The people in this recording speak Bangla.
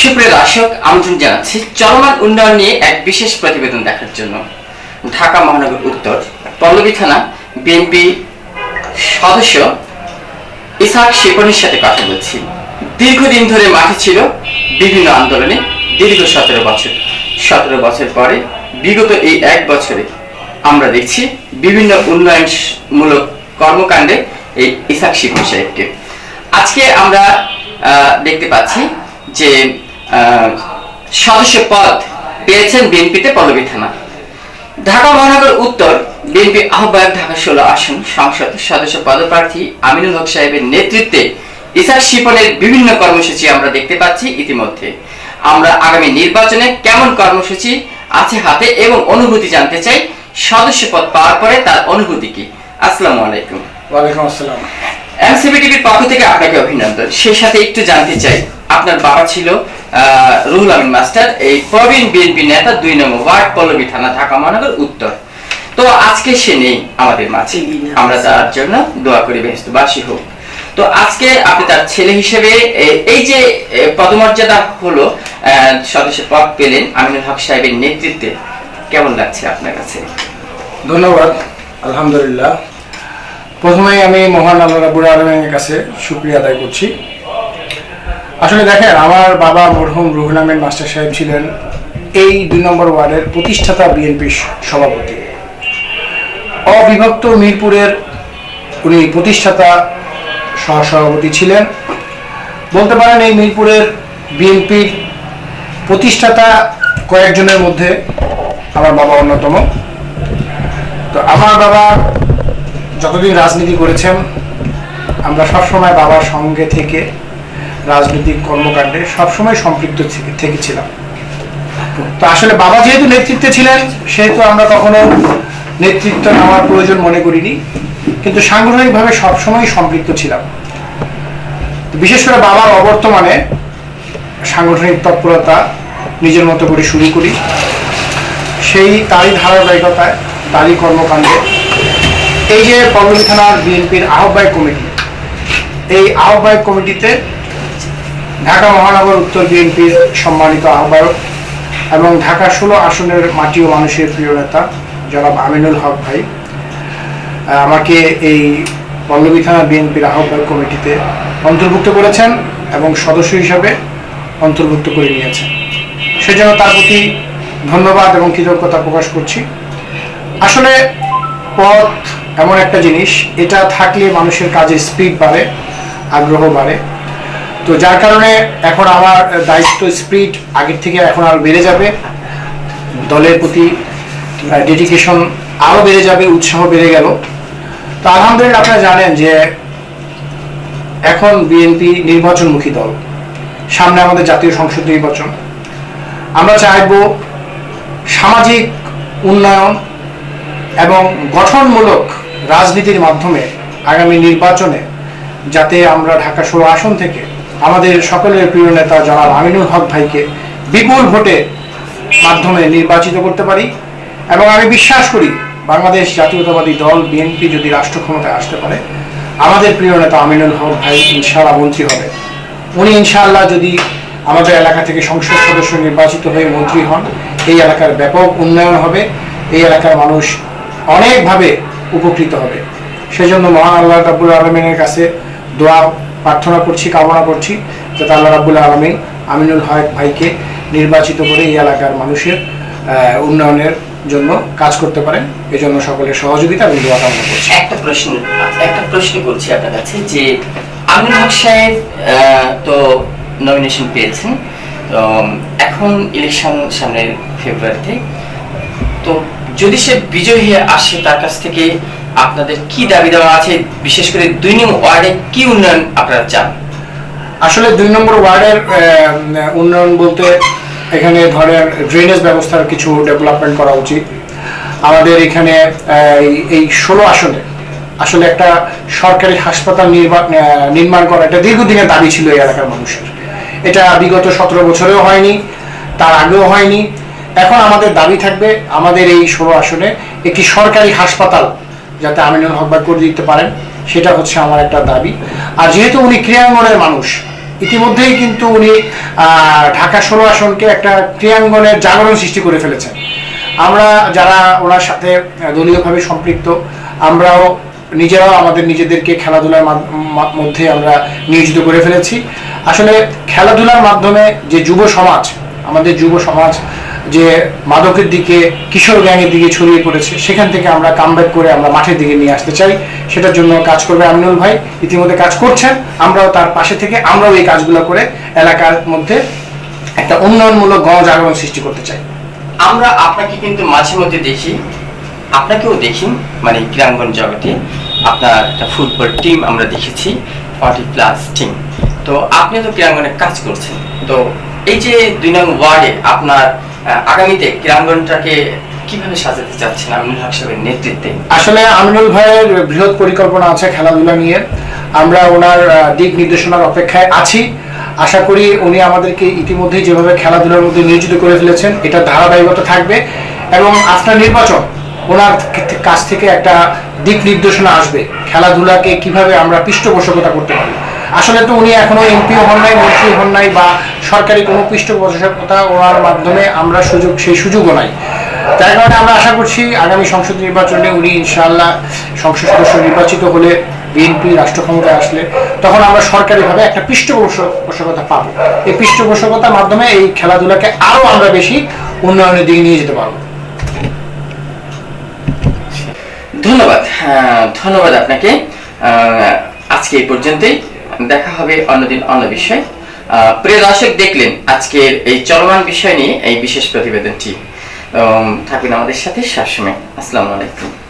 সুপ্রিয় দর্শক, আমন্ত্রণ জানাচ্ছি চলমান উন্নয়ন নিয়ে এক বিশেষ প্রতিবেদন দেখার জন্য। ঢাকা মহানগর উত্তর, পল্লবী থানা, বিএনপি সদস্য ইসাক শিপনের সাথে কথা বলছি। দীর্ঘদিন ধরে মাঠে ছিল বিভিন্ন আন্দোলনে দীর্ঘ সতেরো বছর। সতেরো বছর পরে, বিগত এই এক বছরে আমরা দেখছি বিভিন্ন উন্নয়নমূলক কর্মকাণ্ডে এই ইসাক শিপন সাহেবকে। আজকে আমরা দেখতে পাচ্ছি যে সদস্য পদ পেয়েছেন বিএনপিতে পল্লবী থানা। ঢাকা মহানগর উত্তর, বিএনপি আহ্বায়ক ঢাকা ষোলো আসন, সংসদ সদস্য পদপ্রার্থী আমিনুল হক সাহেবের নেতৃত্বে ইসার শিপনের বিভিন্ন কর্মসূচি আমরা দেখতে পাচ্ছি ইতিমধ্যে। আমরা আগামী নির্বাচনে কেমন কর্মসূচি আছে হাতে এবং অনুভূতি জানতে চাই, সদস্য পদ পাওয়ার পরে তার অনুভূতি কি? আসসালামু আলাইকুম। ওয়ালাইকুম আসসালাম। এনসিবি টিভির পক্ষ থেকে আপনাকে অভিনন্দন। সেই সাথে একটু জানতে চাই আপনার বাবা ছিল রুহুল আমিন মাস্টার এই প্রবীণ বিএনপি নেতা দুই নম্বর ওয়ার্ড পল্লবী থানা ঢাকা মহানগর উত্তর। তো আজকে সে নেই আমাদের মাঝে। আমরা তার জন্য দোয়া করি ব্যস্তবাসী হোক। তো আজকে আপনি তার ছেলে হিসেবে এই যে পদমর্যাদা হলো আহ, সদস্য পদ পেলেন আমিনুল হক সাহেবের নেতৃত্বে। কেমন লাগছে আপনার কাছে? ধন্যবাদ আলহামদুলিল্লাহ। প্রথমেই আমি মহান আল্লাহ রাবুল আলমের কাছে শুক্রিয়া আদায় করছি। আসলে দেখেন, আমার বাবা মরহুম রুহুল আমিন মাস্টার সাহেব ছিলেন এই দুই নম্বর ওয়ার্ডের প্রতিষ্ঠাতা বিএনপি সভাপতি। অবিভক্ত মিরপুরের উনি প্রতিষ্ঠাতা সহসভাপতি ছিলেন। বলতে পারেন এই মিরপুরের বিএনপির প্রতিষ্ঠাতা কয়েকজনের মধ্যে আমার বাবা অন্যতম। তো আমার বাবা যতদিন রাজনীতি করেছেন, আমরা সবসময় বাবার সঙ্গে থেকে রাজনৈতিক কর্মকাণ্ডে সবসময় সম্পৃক্ত থেকেছিলাম। তো আসলে বাবা যেহেতু নেতৃত্বে ছিলেন, সেহেতু আমরা কখনো নেতৃত্ব নেওয়ার প্রয়োজন মনে করিনি। কিন্তু সাংগঠনিকভাবে সবসময় সম্পৃক্ত ছিলাম। বিশেষ করে বাবার অবর্তমানে সাংগঠনিক তৎপরতা নিজের মতো করে শুরু করি। সেই তারই ধারাবাহিকতায়, তারই কর্মকাণ্ডে এই যে পল্লবী থানার বিএনপির আহ্বায়ক কমিটি, এই আহ্বায়ক কমিটিতে ঢাকা মহানগর উত্তর বিএনপির সম্মানিত আহ্বায়ক এবং ঢাকা ষোলো আসনের মাটি ও মানুষের প্রিয় নেতা জনাব আমিনুল হক ভাই আমাকে এই পল্লবী থানা বিএনপির আহ্বায়ক কমিটিতে অন্তর্ভুক্ত করেছেন এবং সদস্য হিসাবে অন্তর্ভুক্ত করে নিয়েছেন। সেজন্য তার প্রতি ধন্যবাদ এবং কৃতজ্ঞতা প্রকাশ করছি। আসলে পথ এমন একটা জিনিস, এটা থাকলে মানুষের কাজে স্পিড বাড়ে, আগ্রহ বাড়ে। তো যার কারণে এখন আমার দায়িত্ব স্পিড আগের থেকে এখন আরও বেড়ে যাবে। দলের প্রতি ডেডিকেশন আরও বেড়ে যাবে, উৎসাহ বেড়ে গেল। তো আলহামদুলিল্লাহ আপনারা জানেন যে এখন বিএনপি নির্বাচনমুখী দল, সামনে আমাদের জাতীয় সংসদ নির্বাচন। আমরা চাইব সামাজিক উন্নয়ন এবং গঠনমূলক রাজনীতির মাধ্যমে আগামী নির্বাচনে যাতে আমরা ঢাকা ষোলো আসন থেকে আমাদের সকলের প্রিয় নেতা জনাব আমিনুল হক ভাইকে বিপুল ভোটে মাধ্যমে নির্বাচিত করতে পারি এবং আমি বিশ্বাস করি বাংলাদেশ জাতীয়তাবাদী দল বিএনপি যদি রাষ্ট্র ক্ষমতায় আসতে পারে, আমাদের প্রিয় নেতা আমিনুল হক ভাই ইনশাআল্লাহ মন্ত্রী হবে। উনি ইনশাআল্লাহ যদি আমাদের এলাকা থেকে সংসদ সদস্য নির্বাচিত হয়ে মন্ত্রী হন, এই এলাকার ব্যাপক উন্নয়ন হবে। এই এলাকার মানুষ অনেকভাবে উপকৃত হবে। সেজন্য মহান আল্লাহ রাব্বুল আলমিনের কাছে দোয়া, প্রার্থনা করছি, কামনা করছি, যাতে আল্লাহ রাব্বুল আলমিন আমিনুল হক ভাইকে নির্বাচিত করে এই এলাকার মানুষের উন্নয়নের জন্য কাজ করতে পারেন। এজন্য সকলের সহযোগিতা আমি দোয়া কামনা করছি। একটা প্রশ্ন একটা প্রশ্ন করছি আপনার কাছে যে আমিনুল হক সাহেব তো নমিনেশন পেয়েছেন। তো এখন ইলেকশন সামনের ফেব্রুয়ারিতে তো যদি সে বিজয়ী হয়ে আসে তার কাছ থেকে আপনাদের কি দাবি দেওয়া আছে? বিশেষ করে দুই নম্বর ওয়ার্ডে কি উন্নয়ন আপনারা চান? আসলে দুই নম্বর ওয়ার্ডের উন্নয়ন বলতে এখানে ধরেন ড্রেনেজ ব্যবস্থার কিছু ডেভেলপমেন্ট করা উচিত। আমাদের এখানে এই- ষোলো আসনে আসলে একটা সরকারি হাসপাতাল নির্মাণ করা এটা দীর্ঘদিনের দাবি ছিল এই এলাকার মানুষের। এটা বিগত সতেরো বছরেও হয়নি, তার আগেও হয়নি। এখন আমাদের দাবি থাকবে আমাদের এই ষোলো আসনে একটি সরকারি হাসপাতাল যাতে আমিনুল হক করে দিতে পারেন, সেটা হচ্ছে আমার একটা দাবি। আর যেহেতু উনি ক্রিয়াঙ্গনের মানুষ, ইতিমধ্যেই কিন্তু উনি ঢাকা ষোলো আসনকে একটা ক্রিয়াঙ্গনের জাগরণ সৃষ্টি করে ফেলেছেন। আমরা যারা ওনার সাথে দলীয়ভাবে সম্পৃক্ত, আমরাও নিজেরাও আমাদের নিজেদেরকে খেলাধুলার মাধ- মধ্যে আমরা নিয়োজিত করে ফেলেছি। আসলে খেলাধুলার মাধ্যমে যে যুব সমাজ, আমাদের যুব সমাজ যে মাদকের দিকে, কিশোর গ্যাংয়ের দিকে ছড়িয়ে পড়েছে, সেখান থেকে আমরা কামব্যাক করে আমরা মাঠের দিকে নিয়ে আসতে চাই। সেটার জন্য কাজ করবে আমিনুল ভাই। ইতিমধ্যে কাজ করছেন। আমরাও তার পাশে থেকে আমরাও এই কাজগুলো করে এলাকার মধ্যে একটা উন্নয়নমূলক গণজাগরণ সৃষ্টি করতে চাই। আমরা আপনাকে কিন্তু মাঝে মধ্যে দেখি। আপনাকেও দেখি মানে ক্রীড়াঙ্গন জগতে আপনার একটা ফুটবল টিম আমরা দেখেছি ফর্টি প্লাস টিম তো আপনি তো ক্রীড়াঙ্গনে কাজ করছেন। তো এই যে দুই নং ওয়ার্ডে আপনার আগামীতে ক্রীড়াঙ্গনটাকে কীভাবে সাজাতে চাচ্ছেন আমিনুল হক সাহেবের নেতৃত্বে? আসলে আমিনুল ভাইয়ের বৃহৎ পরিকল্পনা আছে খেলাধুলা নিয়ে। আমরা ওনার দিক নির্দেশনার অপেক্ষায় আছি। আশা করি উনি আমাদেরকে ইতিমধ্যেই যেভাবে খেলাধুলার মধ্যে নিয়োজিত করে ফেলেছেন, এটা ধারাবাহিকতা থাকবে। এবং আফটার নির্বাচন, ওনার কাছ থেকে একটা দিক নির্দেশনা আসবে, খেলাধুলাকে কীভাবে আমরা পৃষ্ঠপোষকতা করতে পারি। আসলে তো উনি এখনও এমপিও হন নাই, মন্ত্রী হন নাই বা সরকারি কোনো পৃষ্ঠপোষকতা ওনার মাধ্যমে আমরা সুযোগ, সেই সুযোগও নাই। তার কারণে আমরা আশা করছি আগামী সংসদ নির্বাচনে উনি ইনশাআল্লাহ সংসদ সদস্য নির্বাচিত হলে বিএনপি রাষ্ট্র ক্ষমতায় আসলে তখন আমরা সরকারিভাবে একটা পৃষ্ঠপোষকতা পাবো। এই পৃষ্ঠপোষকতার মাধ্যমে এই খেলাধুলাকে আরও আমরা বেশি উন্নয়নের দিকে নিয়ে যেতে পারব। ধন্যবাদ। ধন্যবাদ আপনাকে। আজকে এই পর্যন্তই। দেখা হবে অন্যদিন অন্য বিষয়। প্রিয় দর্শক দেখলেন আজকের এই চলমান বিষয় নিয়ে এই বিশেষ প্রতিবেদনটি। উম, থাকবেন আমাদের সাথে সবসময়। আসসালামু আলাইকুম।